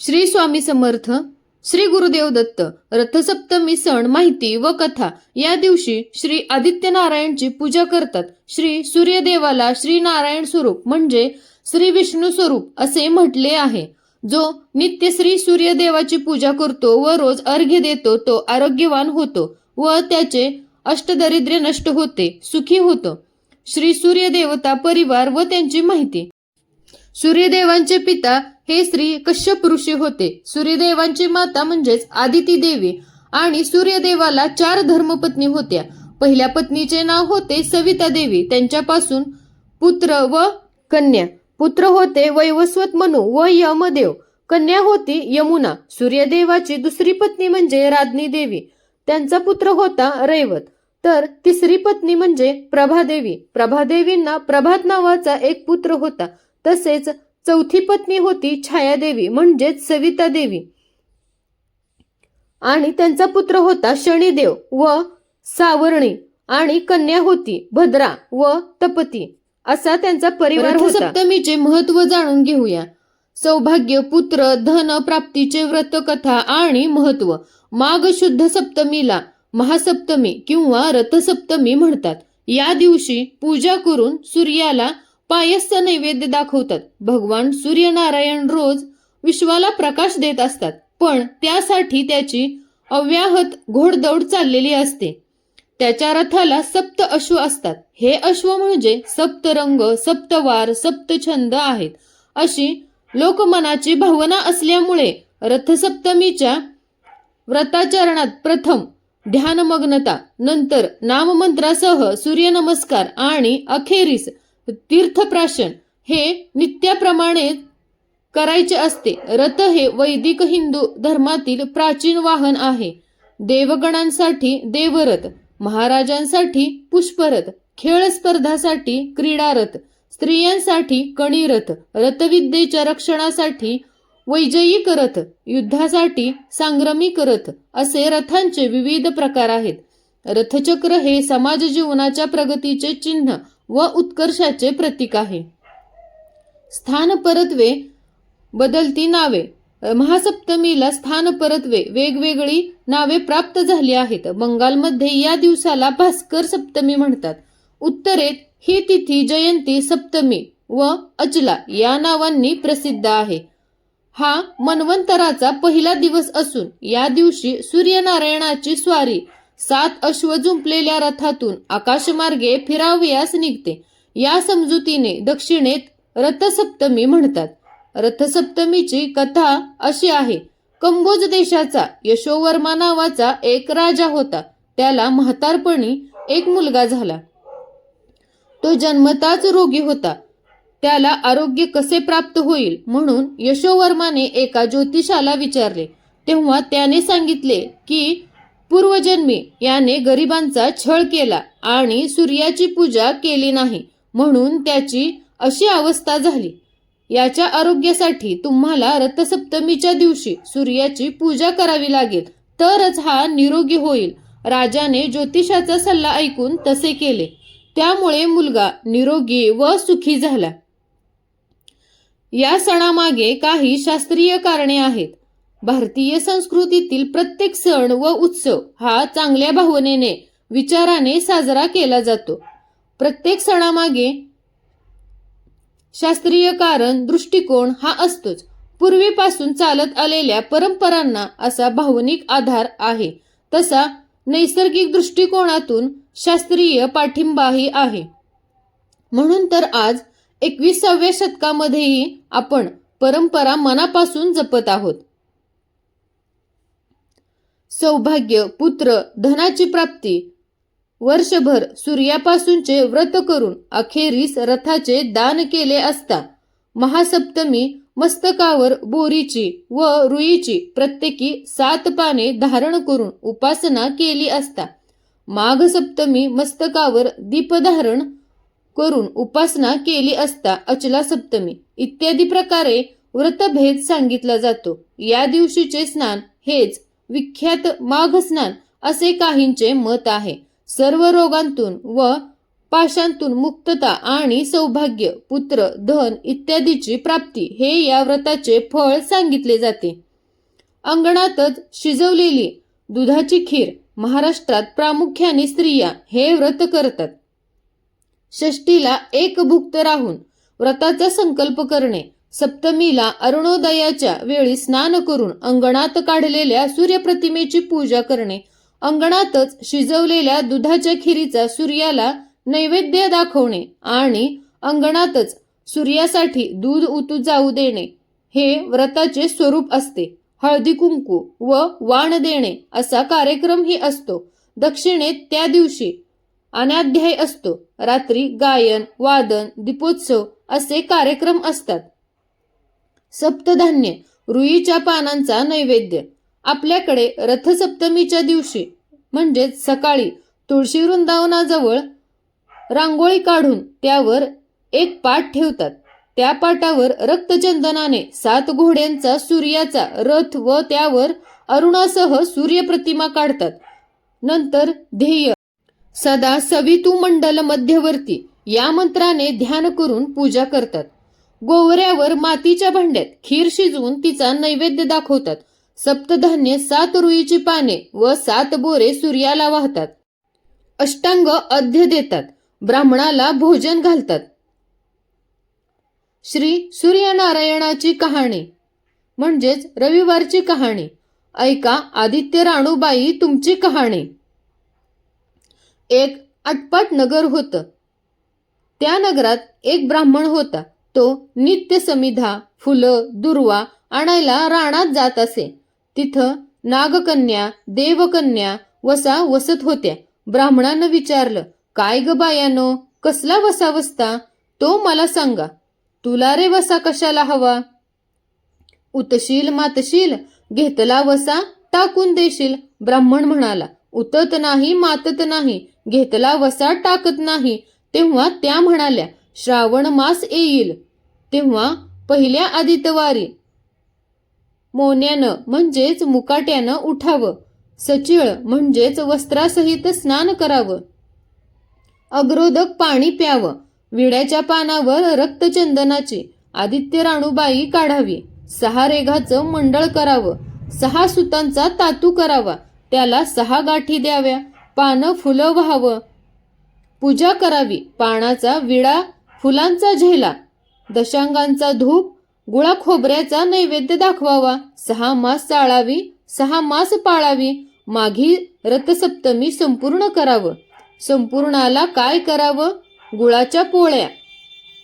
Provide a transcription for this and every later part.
श्री स्वामी समर्थ श्री गुरुदेव दत्त रथसप्तमी सण माहिती व कथा या दिवशी श्री आदित्य नारायणची पूजा करतात. श्री सूर्यदेवाला श्री नारायण स्वरूप म्हणजे श्री विष्णू स्वरूप असे म्हटले आहे. जो नित्य श्री सूर्यदेवाची पूजा करतो व रोज अर्घ्य देतो तो आरोग्यवान होतो व त्याचे अष्टदरिद्र्य नष्ट होते सुखी होतो. श्री सूर्यदेवता परिवार व त्यांची माहिती. सूर्यदेवांचे पिता हे श्री कश्यप ऋषी होते. सूर्यदेवांची माता म्हणजेच आदिती देवी आणि सूर्यदेवाला चार धर्मपत्नी होत्या. पहिल्या पत्नीचे नाव होते सविता देवी. त्यांच्यापासून पुत्र व कन्या. पुत्र होते वैवस्वत मनु व यमदेव. कन्या होती यमुना. सूर्यदेवाची दुसरी पत्नी म्हणजे राजनी देवी. त्यांचा पुत्र होता रैवत. तर तिसरी पत्नी म्हणजे प्रभादेवी. प्रभादेवींना प्रभात नावाचा एक पुत्र होता. तसेच चौथी पत्नी होती छायादेवी म्हणजेच सविता देवी. आणि त्यांचा पुत्र होता शनिदेव व सावर्णी आणि कन्या होती भद्रा व तपती असा त्यांचा परिवार होता. सप्तमीचे महत्त्व जाणून घेऊया. सौभाग्य पुत्र धन प्राप्तीचे व्रत कथा आणि महत्त्व माघ शुद्ध सप्तमीला महासप्तमी किंवा रथसप्तमी म्हणतात. या दिवशी पूजा करून सूर्याला पायस्थ नैवेद्य दाखवतात. भगवान सूर्यनारायण रोज विश्वाला प्रकाश देत असतात. पण त्यासाठी त्याची अव्याहत घोडदौड चाललेली असते. त्याच्या रथाला सप्त अश्व असतात. हे अश्व म्हणजे सप्त रंग सप्तवार सप्त छंद आहेत. अशी लोकमनाची भावना असल्यामुळे रथसप्तमीच्या व्रताचरणात प्रथम ध्यानमग्नता नंतर नाममंत्रासह सूर्यनमस्कार आणि अखेरीस तीर्थप्राशन हे नित्याप्रमाणे करायचे असते. रथ हे वैदिक हिंदू धर्मातील प्राचीन वाहन आहे. देवगणांसाठी देवरथ महाराजांसाठी पुष्परथ खेळ स्पर्धासाठी क्रीडारथ स्त्रियांसाठी कणीरथ रथविद्येच्या रक्षणासाठी वैजयिक रथ युद्धासाठी सांग्रमिक रथ असे रथांचे विविध प्रकार आहेत. रथचक्र हे समाज जीवनाच्या प्रगतीचे चिन्ह व उत्कर्षाचे प्रतीक आहे. स्थान परत्वे बदलती नावे. महासप्तमीला स्थान परत्वे वेगवेगळी नावे प्राप्त झाली आहेत. बंगालमध्ये या दिवसाला भास्कर सप्तमी म्हणतात. उत्तरेत ही तिथी जयंती सप्तमी व अचला या नावांनी प्रसिद्ध आहे. हा मन्वंतराचा पहिला दिवस असून या दिवशी सूर्यनारायणाची स्वारी सात अश्व जुंपलेल्या रथातून आकाशमार्गे फिरावयास निघते. या समजुतीने दक्षिणेत रथसप्तमी म्हणतात. रथसप्तमीची कथा अशी आहे. कंबोज देशाचा यशोवर्मा नावाचा एक राजा होता. त्याला म्हातारपणी एक मुलगा झाला. तो जन्मताच रोगी होता. त्याला आरोग्य कसे प्राप्त होईल म्हणून यशोवर्माने एका ज्योतिषाला विचारले. तेव्हा त्याने सांगितले की पूर्वजन्मी याने गरिबांचा छळ केला आणि सूर्याची पूजा केली नाही म्हणून त्याची अशी अवस्था झाली. याच्या आरोग्यासाठी तुम्हाला रथसप्तमीच्या दिवशी सूर्याची पूजा करावी लागेल तरच हा निरोगी होईल. राजाने ज्योतिषाचा सल्ला ऐकून तसे केले. त्यामुळे मुलगा निरोगी व सुखी झाला. या सणामागे काही शास्त्रीय कारणे आहेत. भारतीय संस्कृतीतील प्रत्येक सण व उत्सव हा चांगल्या भावनेने विचाराने साजरा केला जातो. प्रत्येक सणामागे शास्त्रीय कारण दृष्टिकोन हा असतोच. पूर्वीपासून चालत आलेल्या परंपरांना असा भावनिक आधार आहे. तसा नैसर्गिक दृष्टिकोनातून शास्त्रीय पाठिंबाही आहे. म्हणून तर आज एकविसाव्या शतकामध्येही आपण परंपरा मनापासून जपत आहोत. सौभाग्य पुत्र धनाची प्राप्ती. वर्षभर सूर्यापासूनचे व्रत करून अखेरीस रथाचे दान केले असता महासप्तमी मस्तकावर बोरीची व रुईची प्रत्येकी सात पाने धारण करून उपासना केली असता माघ सप्तमी मस्तकावर दीपधारण करून उपासना केली असता अचला सप्तमी इत्यादी प्रकारे व्रतभेद सांगितला जातो. या दिवशीचे स्नान हेच विख्यात माघस्नान असे काहींचे मत आहे. सर्व रोगांतून व पाशांतून मुक्तता आणि सौभाग्य पुत्र धन इत्यादीची प्राप्ती हे या व्रताचे फळ सांगितले जाते. अंगणातच शिजवलेली दुधाची खीर महाराष्ट्रात प्रामुख्याने स्त्रिया हे व्रत करतात. षष्टीला एक भुक्त राहून व्रताचा संकल्प करणे सप्तमीला अरुणोदयाच्या वेळी स्नान करून अंगणात काढलेल्या सूर्यप्रतिमेची पूजा करणे अंगणातच शिजवलेल्या दुधाच्या खिरीचा सूर्याला नैवेद्य दाखवणे आणि अंगणातच सूर्यासाठी दूध उतू जाऊ देणे हे व्रताचे स्वरूप असते. हळदी कुंकू व वाण देणे असा कार्यक्रमही असतो. दक्षिणेत त्या दिवशी अनाध्याय असतो. रात्री गायन वादन दीपोत्सव असे कार्यक्रम असतात. सप्तधान्य रुईच्या पानांचा नैवेद्य. आपल्याकडे रथसप्तमीच्या दिवशी म्हणजेच सकाळी तुळशी वृंदावनाजवळ रांगोळी काढून त्यावर एक पाट ठेवतात. त्या पाटावर रक्तचंदनाने सात घोड्यांचा सूर्याचा रथ व त्यावर अरुणासह सूर्यप्रतिमा काढतात. नंतर ध्येय. सदा सवितू मंडल मध्यवर्ती या मंत्राने ध्यान करून पूजा करतात. गोवऱ्यावर मातीच्या भांड्यात खीर शिजवून तिचा नैवेद्य दाखवतात. सप्तधान्य सात रुईची पाने व सात बोरे सूर्याला वाहतात. अष्टांग अध्य देतात. ब्राह्मणाला भोजन घालतात. श्री सूर्यनारायणाची कहाणी म्हणजेच रविवारची कहाणी. ऐका आदित्य राणूबाई तुमची कहाणी. एक आटपाट नगर होतं. त्या नगरात एक ब्राह्मण होता. तो नित्य समिधा फुलं दुर्वा आणायला रानात जात असे. तिथं नागकन्या देवकन्या वसा वसत होत्या. ब्राह्मणानं विचारलं काय ग बायानो कसला वसा वसता? तो मला सांगा. तुला रे वसा कशाला हवा? उतशील मातशील घेतला वसा टाकून देशील ब्राह्मण म्हणाला. उतत नाही मातत नाही घेतला वसा टाकत नाही तेव्हा त्या म्हणाल्या. श्रावण मास येईल तेव्हा पहिल्या आदितवारी मोन्यानं म्हणजेच मुकाट्यानं उठावं सचिळ म्हणजेच वस्त्रासहित स्नान करावं. अग्रोदक पाणी प्यावं विड्याच्या पानावर रक्तचंदनाची आदित्य राणूबाई काढावी. सहा रेघाचं मंडळ करावं सहा सुतांचा तातू करावा त्याला सहा गाठी द्याव्या पानं फुलं व्हावं. पूजा करावी पानाचा विडा फुलांचा झेला दशांगांचा धूप गुळा खोबऱ्याचा नैवेद्य दाखवावा. सहा मास चाळावी सहा मास पाळावी. माघी रथसप्तमी संपूर्ण करावं. संपूर्णाला काय करावं? गुळाच्या पोळ्या.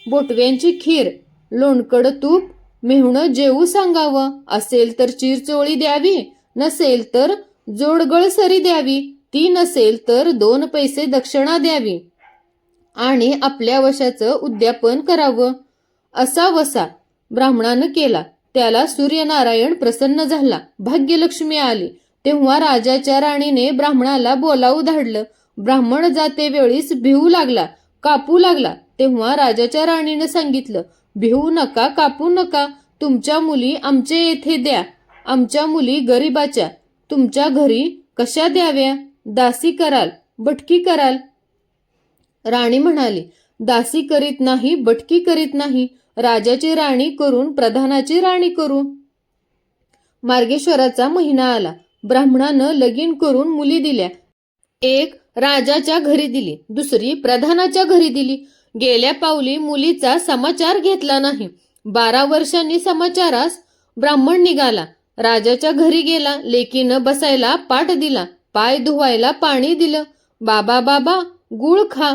बोटव्यांची खीर लोणकड तूप मेहुणं जेवू सांगावं. असेल तर चिरचोळी द्यावी नसेल तर जोडगळ सरी द्यावी. ती नसेल तर दोन पैसे दक्षिणा द्यावी. आणि आपल्या वशाचं उद्यापन करावं. असा वसा ब्राह्मणानं केला. त्याला सूर्यनारायण प्रसन्न झाला. भाग्यलक्ष्मी आली. तेव्हा राजाच्या राणीने ब्राह्मणाला बोलावू धाडलं. ब्राह्मण जाते वेळीस भिवू लागला कापू लागला. तेव्हा राजाच्या राणीनं सांगितलं भिवू नका कापू नका. तुमच्या मुली आमच्या येथे द्या. आमच्या मुली गरिबाच्या. तुमच्या घरी कशा द्याव्या? दासी कराल बटकी कराल. राणी म्हणाली दासी करीत नाही बटकी करीत नाही राजाची राणी करून प्रधानाची राणी करू. मार्गेश्वराचा महिना आला. ब्राह्मणानं लगीन करून मुली दिल्या. एक राजाच्या घरी दिली दुसरी प्रधानाच्या घरी दिली. गेल्या पावली मुलीचा समाचार घेतला नाही. बारा वर्षांनी समाचारास ब्राह्मण निघाला. राजाच्या घरी गेला लेकीनं बसायला पाठ दिला पाय धुवायला पाणी दिलं. बाबा बाबा गुळ खा.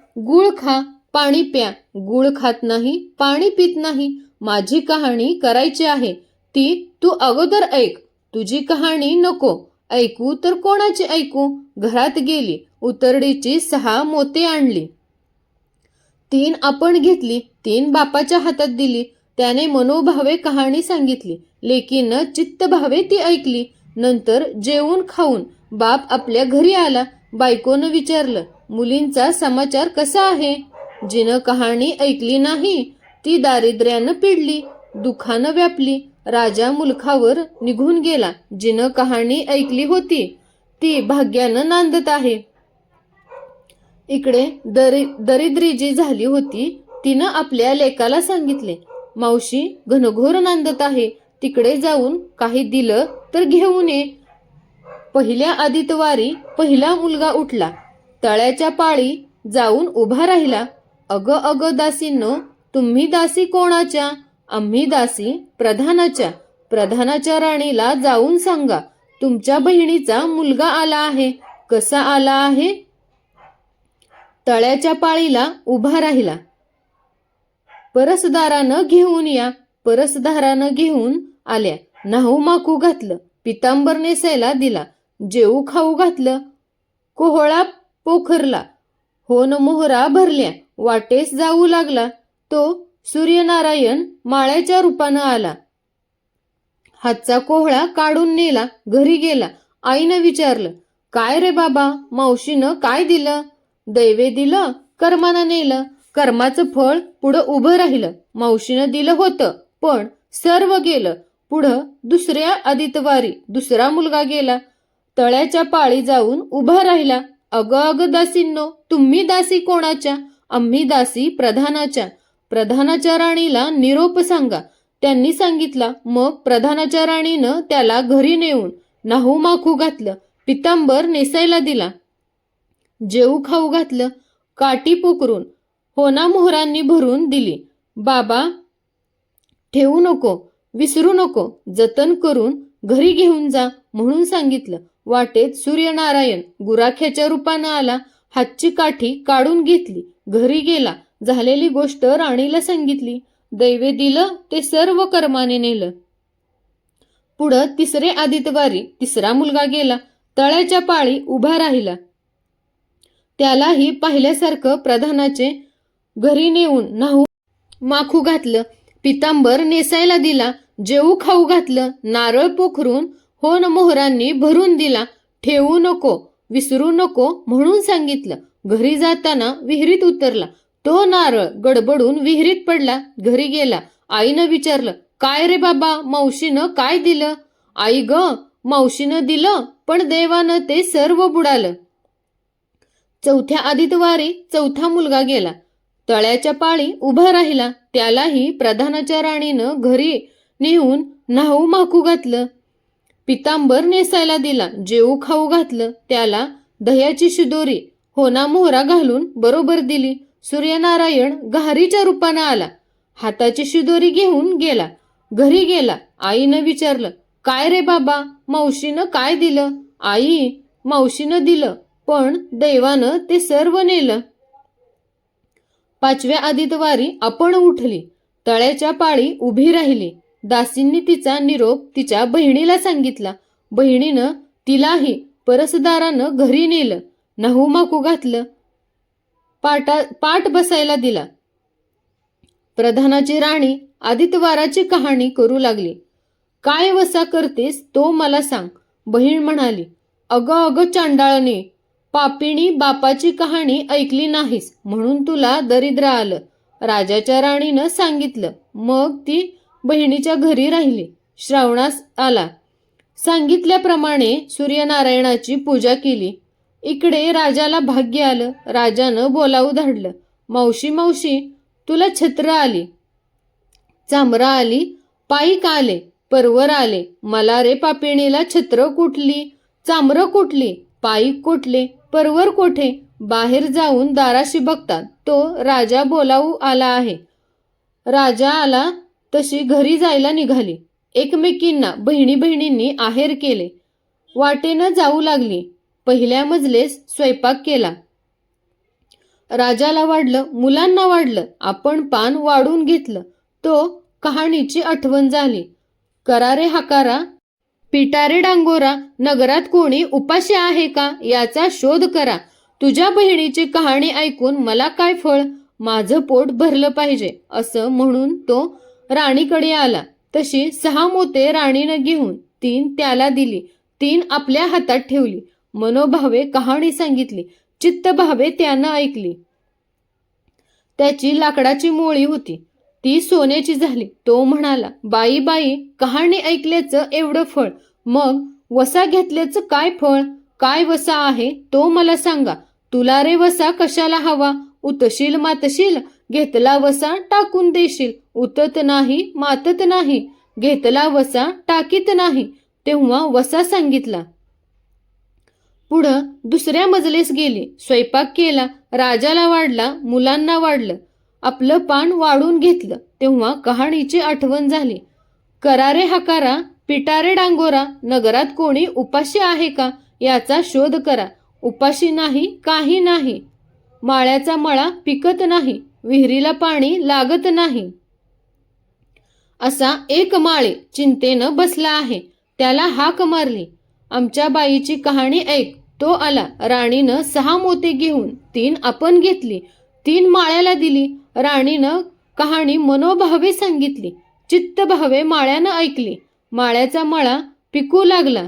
गुळ खा पाणी प्या. गुळ खात नाही पाणी पित नाही. माझी कहाणी करायची आहे. ती तू अगोदर ऐक. तुझी कहाणी नको. ऐकू तर कोणाची ऐकू? घरात गेली. उतरडीची सहा मोते आणली. तीन आपण घेतली. तीन बापाच्या हातात दिली. त्याने मनोभावे कहाणी सांगितली. लेकीनं चित्तभावे ती ऐकली. नंतर जेवून खाऊन बाप आपल्या घरी आला. बायकोनं विचारलं मुलींचा समाचार कसा आहे? जिनं कहाणी ऐकली नाही ती दारिद्र्यानं पिडली दुखानं व्यापली राजा मुलखावर निघून गेला. जिनं कहाणी ऐकली होती ती भाग्यानं नांदत आहे. इकडे दरि दरिद्री जी झाली होती तिनं आपल्या लेकाला सांगितले मावशी घनघोर नांदत आहे तिकडे जाऊन काही दिलं तर घेऊन ये. पहिल्या आदितवारी पहिला मुलगा उठला. तळ्याच्या पाळी जाऊन उभा राहिला. अग अग दासींनो तुम्ही दासी कोणाच्या? आम्ही दासी प्रधानाच्या. प्रधानाच्या राणीला जाऊन सांगा तुमच्या बहिणीचा मुलगा आला आहे. कसा आला आहे? तळ्याच्या पाळीला उभा राहिला. परसदारानं घेऊन या. परसदारानं घेऊन आल्या. नाहू माकू घातलं. पितांबर नेसायला दिला. जेऊ खाऊ घातलं. कोहळा पोखरला. होन मोहरा भरल्या. वाटेस जाऊ लागला. तो सूर्यनारायण माळ्याच्या रूपानं आला. हातचा कोहळा काढून नेला. घरी गेला. आईनं विचारलं काय रे बाबा? मावशीनं काय दिलं? दैवे दिलं कर्मानं नेलं. कर्माचं फळ पुढं उभं राहिलं. मावशीनं दिलं होतं पण सर्व गेलं. पुढं दुसऱ्या आदितवारी दुसरा मुलगा गेला. तळ्याच्या पाळी जाऊन उभा राहिला. अग अग दासींनो तुम्ही दासी कोणाच्या? आम्ही दासी प्रधानाच्या. प्रधानाच्या राणीला निरोप सांगा. त्यांनी सांगितला मग प्रधानाच्या राणीनं त्याला घरी नेऊन नाहू माखू घातलं. पितांबर नेसायला दिला. जेऊ खाऊ घातलं. काठी पोकरून होना मोहरांनी भरून दिली. बाबा ठेवू नको विसरू नको. जतन करून घरी घेऊन जा म्हणून सांगितलं. वाटेत सूर्यनारायण गुराख्याच्या रूपानं आला हातची काठी काढून घेतली घरी गेला झालेली गोष्ट राणीला सांगितली दैवे दिलं ते सर्व कर्माने नेलं. पुढं तिसरे आदितवारी तिसरा मुलगा गेला तळ्याच्या पाळी उभा राहिला. त्यालाही पाहिल्यासारखं प्रधानाचे घरी नेऊन नाहू माखू घातलं पितांबर नेसायला दिला जेऊ खाऊ घातलं नारळ पोखरून होन मोहरांनी भरून दिला. ठेवू नको विसरू नको म्हणून सांगितलं. घरी जाताना विहिरीत उतरला. तो नारळ गडबडून विहिरीत पडला. घरी गेला. आईनं विचारलं काय रे बाबा मावशीनं काय दिलं? आई ग मावशीनं दिलं पण देवानं ते सर्व बुडालं. चौथ्या आदितवारी चौथा मुलगा गेला. तळ्याच्या पाळी उभा राहिला. त्यालाही प्रधानाच्या राणीनं घरी नेऊन नाहू माकू घातलं. पितांबर नेसायला दिला. जेऊ खाऊ घातलं त्याला दह्याची शिदोरी होना मोहरा घालून बरोबर दिली. सूर्यनारायण घारीच्या रूपानं आला. हाताची शिदोरी घेऊन गेला. घरी गेला. आईनं विचारलं काय रे बाबा? मावशीनं काय दिलं? आई मावशीनं दिलं पण दैवानं ते सर्व नेलं. पाचव्या आदितवारी आपण उठली. तळ्याच्या पाळी उभी राहिली. दासींनी तिचा निरोप तिच्या बहिणीला सांगितला. बहिणीनं तिलाही परसदारानं घरी नेलं. नाहूमाकू घातलं. पाटा पाठ बसायला दिला. प्रधानाची राणी आदित्यवाराची कहाणी करू लागली. काय वसा करतेस तो मला सांग बहीण म्हणाली. अगं अगं चांडाळने पापिणी बापाची कहाणी ऐकली नाहीस म्हणून तुला दरिद्र आलं राजाच्या राणीनं सांगितलं. मग ती बहिणीच्या घरी राहिली. श्रावणास आला. सांगितल्याप्रमाणे सूर्यनारायणाची पूजा केली. इकडे राजाला भाग्य आलं. राजानं बोलावू धाडलं. मावशी मावशी तुला छत्र आली. चामरा आली. पायीक आले? परवर आले. मला रे पापिणीला छत्र कुठली? चामरं कुठली? पायीक कुठले? परवर कोठे? बाहेर जाऊन दाराशी बघतात. तो राजा बोलावू आला आहे. राजा आला. तशी घरी जायला निघाली. एकमेकींना बहिणी बहिणींनी आहेर केले. वाटेनं जाऊ लागली. पहिल्या मजलेस स्वयंपाक केला. राजाला वाढलं मुलांना वाढलं. आपण पान वाढून घेतलं. तो कहाणीची आठवण झाली. करारे हाकारा पिटारे डांगोरा नगरात कोणी उपाशी आहे का याचा शोध करा. तुझ्या बहिणीची कहाणी ऐकून मला काय फळ? माझं पोट भरलं पाहिजे असं म्हणून तो राणीकडे आला. तशी सहा मोते राणीनं घेऊन तीन त्याला दिली. तीन आपल्या हातात ठेवली. मनोभावे कहाणी सांगितली. चित्तभावे त्यानं ऐकली. त्याची लाकडाची मोळी होती. ती सोन्याची झाली. तो म्हणाला बाई बाई कहाणी ऐकल्याचं एवढं फळ. मग वसा घेतल्याचं काय फळ? काय वसा आहे? तो मला सांगा. तुला रे वसा कशाला हवा? उतशील मातशील? घेतला वसा टाकून देशील. उतत नाही मातत नाही. घेतला वसा टाकीत नाही तेव्हा वसा सांगितला. पुढं दुसऱ्या मजलेस गेली. स्वयंपाक केला. राजाला वाढला मुलांना वाढलं. आपलं पान वाढून घेतलं. तेव्हा कहाणीची आठवण झाली. करारे हकारा पिटारे डांगोरा नगरात कोणी उपाशी आहे का? याचा शोध करा. उपाशी नाही काही नाही. माळ्याचा मळा पिकत नाही. विहिरीला पाणी लागत नाही. असा एक माळे चिंतेनं बसला आहे. त्याला हाक मारली. आमच्या बाईची कहाणी ऐक. तो आला. राणीनं सहा मोते घेऊन तीन आपण घेतली. तीन माळ्याला दिली. राणीनं कहाणी मनोभावे सांगितली. चित्तभावे माळ्यानं ऐकली. माळ्याचा मळा पिकू लागला.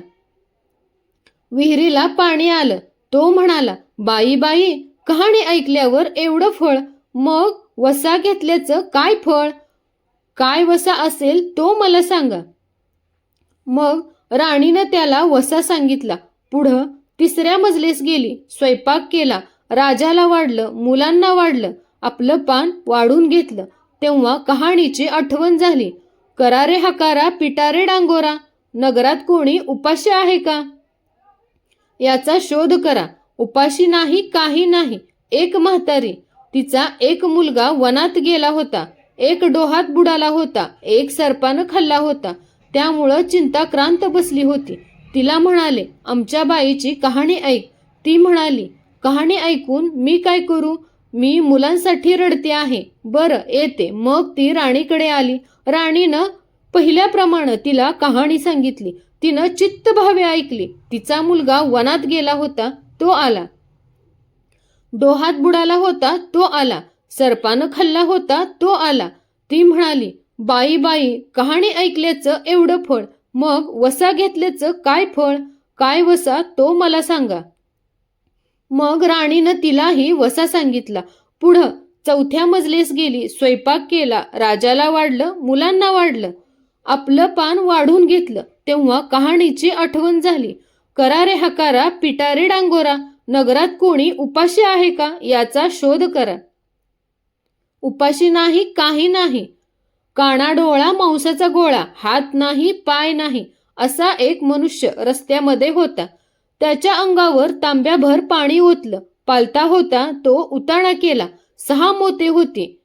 विहिरीला पाणी आलं. तो म्हणाला बाई बाई कहाणी ऐकल्यावर एवढं फळ मग वसा घेतल्याचं काय फळ? काय वसा असेल तो मला सांगा. मग राणीनं त्याला वसा सांगितला. पुढं तिसऱ्या मजलेस गेली. स्वयंपाक केला. राजाला वाढलं. मुलांना वाढलं. आपलं पान वाढून घेतलं. तेव्हा कहाणीची आठवण झाली. करारे हकारा पिटारे डांगोरा. नगरात कोणी उपाशी आहे का? याचा शोध करा. उपाशी नाही काही नाही. एक म्हातारी. तिचा एक मुलगा वनात गेला होता. एक डोहात बुडाला होता. एक सर्पानं खाल्ला होता. त्यामुळं चिंताक्रांत बसली होती. तिला म्हणाले आमच्या बाईची कहाणी ऐक. ती म्हणाली कहाणी ऐकून मी काय करू? मी मुलांसाठी रडते आहे. बरं येते. मग ती राणीकडे आली. राणीनं पहिल्याप्रमाणे तिला कहाणी सांगितली. तिनं चित्तभावे ऐकली. तिचा मुलगा वनात गेला होता. तो आला. डोहात बुडाला होता तो आला. सर्पानं खाल्ला होता तो आला. ती म्हणाली बाई बाई कहाणी ऐकल्याचं एवढं फळ. मग वसा घेतल्याचं काय फळ? काय वसा? तो मला सांगा. मग राणीनं तिलाही वसा सांगितला. पुढं चौथ्या मजलेस गेली स्वयंपाक केला राजाला वाढलं मुलांना वाढलं. आपलं पान वाढून घेतलं तेव्हा कहाणीची आठवण झाली. करारे हकारा पिटारे डांगोरा. नगरात कोणी उपाशी आहे का याचा शोध करा. उपाशी नाही काही नाही. कानाडोळा मांसाचा गोळा हात नाही पाय नाही असा एक मनुष्य रस्त्यामध्ये होता. त्याच्या अंगावर तांब्याभर पाणी ओतलं. पालता होता तो उताणा केला. सहा मोते होती.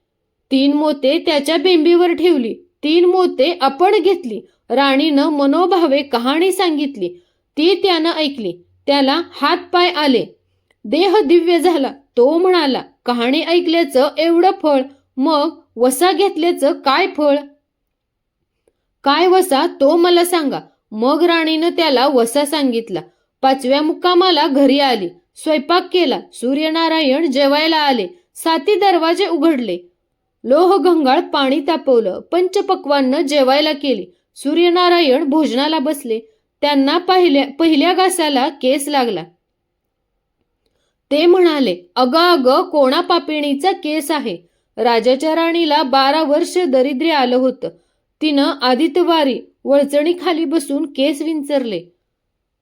तीन मोते त्याच्या बेंबीवर ठेवली. तीन मोते आपण घेतली. राणीनं मनोभावे कहाणी सांगितली. ती त्यानं ऐकली. त्याला हात पाय आले. देह दिव्य झाला. तो म्हणाला कहाणी ऐकल्याचं एवढं फळ मग वसा घेतल्याचं काय फळ? काय वसा? तो मला सांगा. मग राणीनं त्याला वसा सांगितला. पाचव्या मुक्कामाला घरी आली. स्वयंपाक केला. सूर्यनारायण जेवायला आले. साती दरवाजे उघडले. लोहगंगाळ पाणी तापवलं. पंचपक्वांना जेवायला केली. सूर्यनारायण भोजनाला बसले. त्यांना पहिल्या पहिल्या घासाला केस लागला. ते म्हणाले अग अग कोणा पापिणीचा केस आहे? राजाच्या राणीला बारा वर्ष दरिद्र्य आलं होतं. तिनं आदित्यवारी वळचणी खाली बसून केस विंचरले.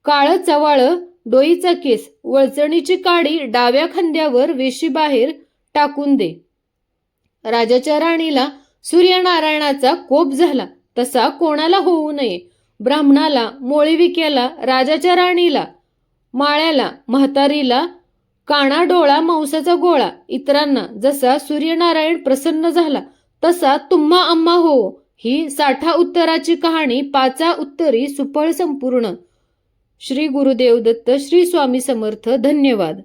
काळ चवाळ डोईचा केस वळचणीची काडी डाव्या खांद्यावर वेशीबाहेर टाकून दे. राजाच्या राणीला सूर्यनारायणाचा कोप झाला. तसा कोणाला होऊ नये. ब्राह्मणाला मोळीविक्याला राजाच्या राणीला माळ्याला म्हातारीला काणा डोळा मांसाचा गोळा इतरांना जसा सूर्यनारायण प्रसन्न झाला तसा तुम्हा अम्मा हो. ही साठा उत्तराची कहाणी पाचा उत्तरी सुफळ संपूर्ण. श्री गुरुदेव दत्त श्री स्वामी समर्थ धन्यवाद.